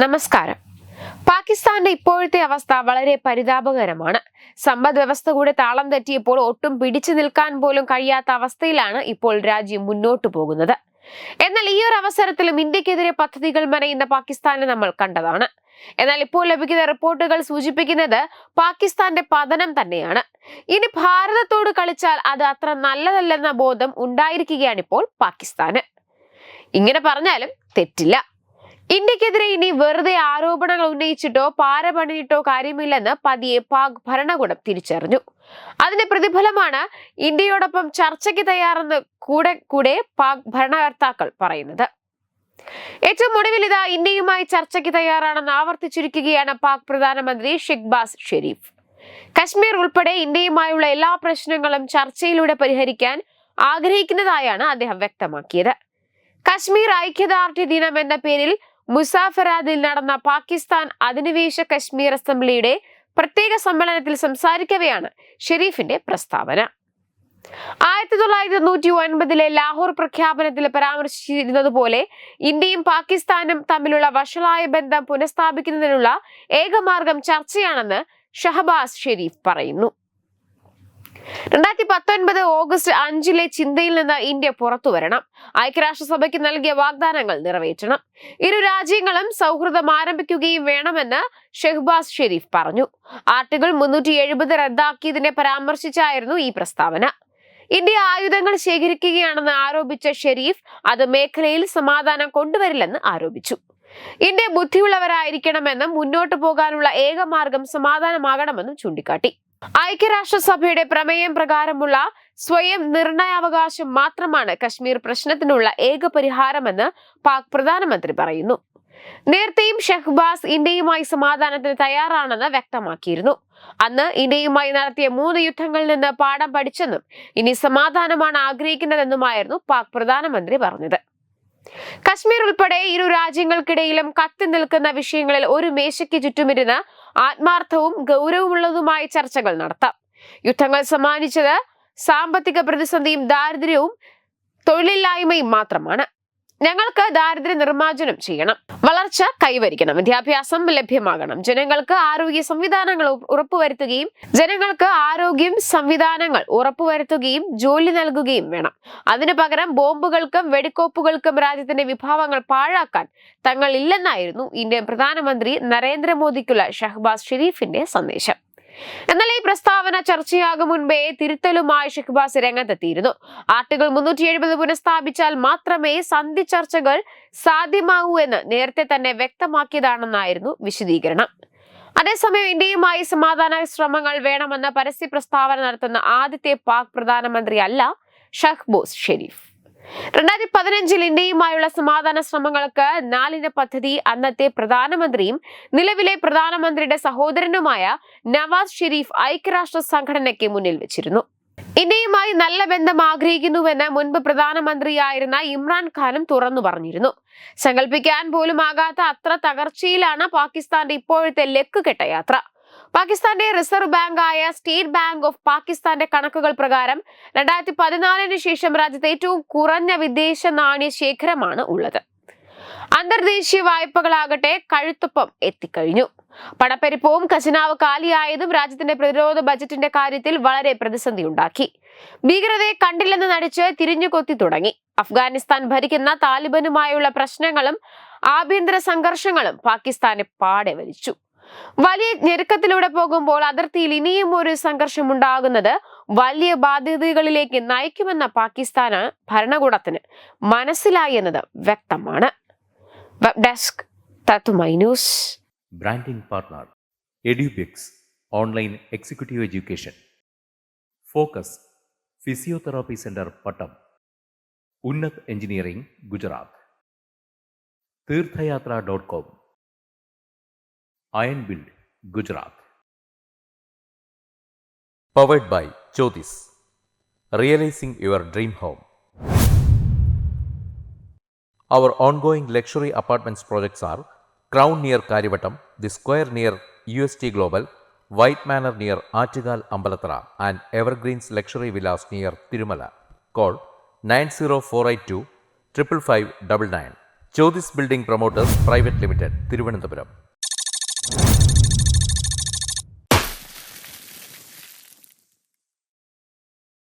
നമസ്കാരം. പാകിസ്ഥാന്റെ ഇപ്പോഴത്തെ അവസ്ഥ വളരെ പരിതാപകരമാണ്. സമ്പദ് വ്യവസ്ഥ കൂടെ താളം തെറ്റിയപ്പോൾ ഒട്ടും പിടിച്ചു നിൽക്കാൻ പോലും കഴിയാത്ത അവസ്ഥയിലാണ് ഇപ്പോൾ രാജ്യം മുന്നോട്ടു പോകുന്നത്. എന്നാൽ ഈ ഒരു അവസരത്തിലും ഇന്ത്യക്കെതിരെ പദ്ധതികൾ മെനയുന്ന പാകിസ്ഥാനെ നമ്മൾ കണ്ടതാണ്. എന്നാൽ ഇപ്പോൾ ലഭിക്കുന്ന റിപ്പോർട്ടുകൾ സൂചിപ്പിക്കുന്നത് പാകിസ്ഥാന്റെ പതനം തന്നെയാണ്. ഇനി ഭാരതത്തോട് കളിച്ചാൽ അത് അത്ര നല്ലതല്ലെന്ന ബോധം ഉണ്ടായിരിക്കുകയാണ് ഇപ്പോൾ പാകിസ്ഥാന്. ഇങ്ങനെ പറഞ്ഞാലും തെറ്റില്ല. ഇന്ത്യക്കെതിരെ ഇനി വെറുതെ ആരോപണങ്ങൾ ഉന്നയിച്ചിട്ടോ പാര കാര്യമില്ലെന്ന് പതിയെ പാക് ഭരണകൂടം തിരിച്ചറിഞ്ഞു. അതിന്റെ പ്രതിഫലമാണ് ഇന്ത്യയോടൊപ്പം ചർച്ചയ്ക്ക് തയ്യാറെന്ന് കൂടെ കൂടെ പാക് ഭരണകർത്താക്കൾ പറയുന്നത്. ഏറ്റവും ഒടുവിൽ ഇതാ ഇന്ത്യയുമായി ചർച്ചയ്ക്ക് തയ്യാറാണെന്ന് ആവർത്തിച്ചിരിക്കുകയാണ് പാക് പ്രധാനമന്ത്രി ഷിഖ്ബാസ് ഷെരീഫ്. കശ്മീർ ഉൾപ്പെടെ ഇന്ത്യയുമായുള്ള എല്ലാ പ്രശ്നങ്ങളും ചർച്ചയിലൂടെ പരിഹരിക്കാൻ ആഗ്രഹിക്കുന്നതായാണ് അദ്ദേഹം വ്യക്തമാക്കിയത്. കശ്മീർ ഐക്യദാർഢ്യ ദിനം എന്ന പേരിൽ മുസാഫറാദിൽ നടന്ന പാകിസ്ഥാൻ അധിനിവേശ കശ്മീർ അസംബ്ലിയുടെ പ്രത്യേക സമ്മേളനത്തിൽ സംസാരിക്കവെയാണ് ഷെരീഫിന്റെ പ്രസ്താവന. ആയിരത്തി തൊള്ളായിരത്തി തൊണ്ണൂറ്റി ഒൻപതിലെ ലാഹോർ പ്രഖ്യാപനത്തിൽ പരാമർശിച്ചിരുന്നതുപോലെ ഇന്ത്യയും പാകിസ്ഥാനും തമ്മിലുള്ള വഷളായ ബന്ധം പുനഃസ്ഥാപിക്കുന്നതിനുള്ള ഏകമാർഗം ചർച്ചയാണെന്ന് ഷഹബാസ് ഷെരീഫ് പറയുന്നു. രണ്ടായിരത്തി പത്തൊൻപത് ഓഗസ്റ്റ് അഞ്ചിലെ ചിന്തയിൽ നിന്ന് ഇന്ത്യ പുറത്തു വരണം. ഐക്യരാഷ്ട്രസഭയ്ക്ക് നൽകിയ വാഗ്ദാനങ്ങൾ നിറവേറ്റണം. ഇരു രാജ്യങ്ങളും സൗഹൃദം ആരംഭിക്കുകയും വേണമെന്ന് ഷെഹ്ബാസ് ഷെരീഫ് പറഞ്ഞു. ആർട്ടിക്കിൾ മുന്നൂറ്റി എഴുപത് റദ്ദാക്കിയതിനെ പരാമർശിച്ചായിരുന്നു ഈ പ്രസ്താവന. ഇന്ത്യ ആയുധങ്ങൾ ശേഖരിക്കുകയാണെന്ന് ആരോപിച്ച ഷെരീഫ് അത് മേഖലയിൽ സമാധാനം കൊണ്ടുവരില്ലെന്ന് ആരോപിച്ചു. ഇന്ത്യ ബുദ്ധിയുള്ളവരായിരിക്കണമെന്നും മുന്നോട്ടു പോകാനുള്ള ഏക മാർഗം സമാധാനമാകണമെന്നും ചൂണ്ടിക്കാട്ടി. ഐക്യരാഷ്ട്രസഭയുടെ പ്രമേയം പ്രകാരമുള്ള സ്വയം നിർണയാവകാശം മാത്രമാണ് കശ്മീർ പ്രശ്നത്തിനുള്ള ഏക പരിഹാരമെന്ന് പാക് പ്രധാനമന്ത്രി പറയുന്നു. നേരത്തെയും ഷെഹ്ബാസ് ഇന്ത്യയുമായി സമാധാനത്തിന് തയ്യാറാണെന്ന് വ്യക്തമാക്കിയിരുന്നു. അന്ന് ഇന്ത്യയുമായി നടത്തിയ മൂന്ന് യുദ്ധങ്ങളിൽ നിന്ന് പാഠം പഠിച്ചെന്നും ഇനി സമാധാനമാണ് ആഗ്രഹിക്കുന്നതെന്നുമായിരുന്നു പാക് പ്രധാനമന്ത്രി പറഞ്ഞത്. കശ്മീർ ഉൾപ്പെടെ ഇരു രാജ്യങ്ങൾക്കിടയിലും കത്തി നിൽക്കുന്ന വിഷയങ്ങളിൽ ഒരു മേശയ്ക്ക് ചുറ്റുമിരുന്ന് ആത്മാർത്ഥവും ഗൗരവമുള്ളതുമായ ചർച്ചകൾ നടത്താം. യുദ്ധങ്ങൾ സമ്മാനിച്ചത് സാമ്പത്തിക പ്രതിസന്ധിയും ദാരിദ്ര്യവും തൊഴിലില്ലായ്മയും മാത്രമാണ്. ഞങ്ങൾക്ക് ദാരിദ്ര്യ നിർമ്മാർജനം ചെയ്യണം. വളർച്ച കൈവരിക്കണം. വിദ്യാഭ്യാസം ലഭ്യമാകണം. ജനങ്ങൾക്ക് ആരോഗ്യ സംവിധാനങ്ങൾ ഉറപ്പുവരുത്തുകയും ജനങ്ങൾക്ക് ആരോഗ്യം സംവിധാനങ്ങൾ ഉറപ്പുവരുത്തുകയും ജോലി നൽകുകയും വേണം. അതിനു പകരം ബോംബുകൾക്കും വെടിക്കോപ്പുകൾക്കും രാജ്യത്തിന്റെ വിഭാവങ്ങൾ പാഴാക്കാൻ തങ്ങൾ ഇല്ലെന്നായിരുന്നു ഇന്ത്യൻ പ്രധാനമന്ത്രി നരേന്ദ്രമോദിക്കുള്ള ഷഹബാസ് ഷെരീഫിന്റെ സന്ദേശം. എന്നാൽ ഈ പ്രസ്താവന ചർച്ചയാകും മുൻപേ തിരുത്തലുമായി ഷെഹ്ബാസ് രംഗത്തെത്തിയിരുന്നു. ആർട്ടിക്കിൾ മുന്നൂറ്റി എഴുപത് പുനഃസ്ഥാപിച്ചാൽ മാത്രമേ സന്ധി ചർച്ചകൾ സാധ്യമാകൂ എന്ന് നേരത്തെ തന്നെ വ്യക്തമാക്കിയതാണെന്നായിരുന്നു വിശദീകരണം. അതേസമയം ഇന്ത്യയുമായി സമാധാന ശ്രമങ്ങൾ വേണമെന്ന പരസ്യ പ്രസ്താവന നടത്തുന്ന ആദ്യത്തെ പാക് പ്രധാനമന്ത്രി അല്ല ഷഹ്ബോസ് ഷെരീഫ്. രണ്ടായിരത്തി പതിനഞ്ചിൽ ഇന്ത്യയുമായുള്ള സമാധാന ശ്രമങ്ങൾക്ക് നാലിന പദ്ധതി അന്നത്തെ പ്രധാനമന്ത്രിയും നിലവിലെ പ്രധാനമന്ത്രിയുടെ സഹോദരനുമായ നവാസ് ഷെരീഫ് ഐക്യരാഷ്ട്ര സംഘടനയ്ക്ക് മുന്നിൽ വെച്ചിരുന്നു. ഇന്ത്യയുമായി നല്ല ബന്ധം ആഗ്രഹിക്കുന്നുവെന്ന് മുൻപ് പ്രധാനമന്ത്രിയായിരുന്ന ഇമ്രാൻഖാനും തുറന്നു പറഞ്ഞിരുന്നു. സങ്കല്പിക്കാൻ പോലും ആകാത്ത അത്ര തകർച്ചയിലാണ് പാകിസ്ഥാന്റെ ഇപ്പോഴത്തെ ലക്കുകെട്ട യാത്ര. പാകിസ്ഥാന്റെ റിസർവ് ബാങ്കായ സ്റ്റേറ്റ് ബാങ്ക് ഓഫ് പാകിസ്ഥാന്റെ കണക്കുകൾ പ്രകാരം രണ്ടായിരത്തി പതിനാലിന് ശേഷം രാജ്യത്ത് ഏറ്റവും കുറഞ്ഞ വിദേശ നാണ്യ ശേഖരമാണ് ഉള്ളത്. അന്തർദേശീയ വായ്പകളാകട്ടെ കഴുത്തൊപ്പം എത്തിക്കഴിഞ്ഞു. പണപ്പെരുപ്പവും ഖജനാവ് കാലിയായതും രാജ്യത്തിന്റെ പ്രതിരോധ ബജറ്റിന്റെ കാര്യത്തിൽ വളരെ പ്രതിസന്ധി ഉണ്ടാക്കി ഭീകരതയെ കണ്ടില്ലെന്ന് നടിച്ച് തിരിഞ്ഞുകൊത്തി തുടങ്ങി. അഫ്ഗാനിസ്ഥാൻ ഭരിക്കുന്ന താലിബനുമായുള്ള പ്രശ്നങ്ങളും ആഭ്യന്തര സംഘർഷങ്ങളും പാകിസ്ഥാനെ പാടെ വലിച്ചു. വലിയ ഞെരുക്കത്തിലൂടെ പോകുമ്പോൾ അതിർത്തിയിൽ ഇനിയും ഒരു സംഘർഷം ഉണ്ടാകുന്നത് വലിയ ബാധ്യതകളിലേക്ക് നയിക്കുമെന്ന പാകിസ്ഥാന് ഭരണകൂടത്തിന് മനസ്സിലായി എന്നത് വ്യക്തമാണ്. Web desk news branding partner Edubix online executive education focus physiotherapy centre Pattom Unnath engineering Gujarat Tirthayatra dot com Iron Build, Gujarat. Powered by Jyotis. Realizing your dream home. Our ongoing luxury apartments projects are Crown near Karibatam, The Square near UST Global, White Manor near Achigal Ambalatara, and Evergreens Luxury Villas near Tirumala. Call 90482 55599. Jyotis Building Promoters Private Limited, Thiruvananthapuram.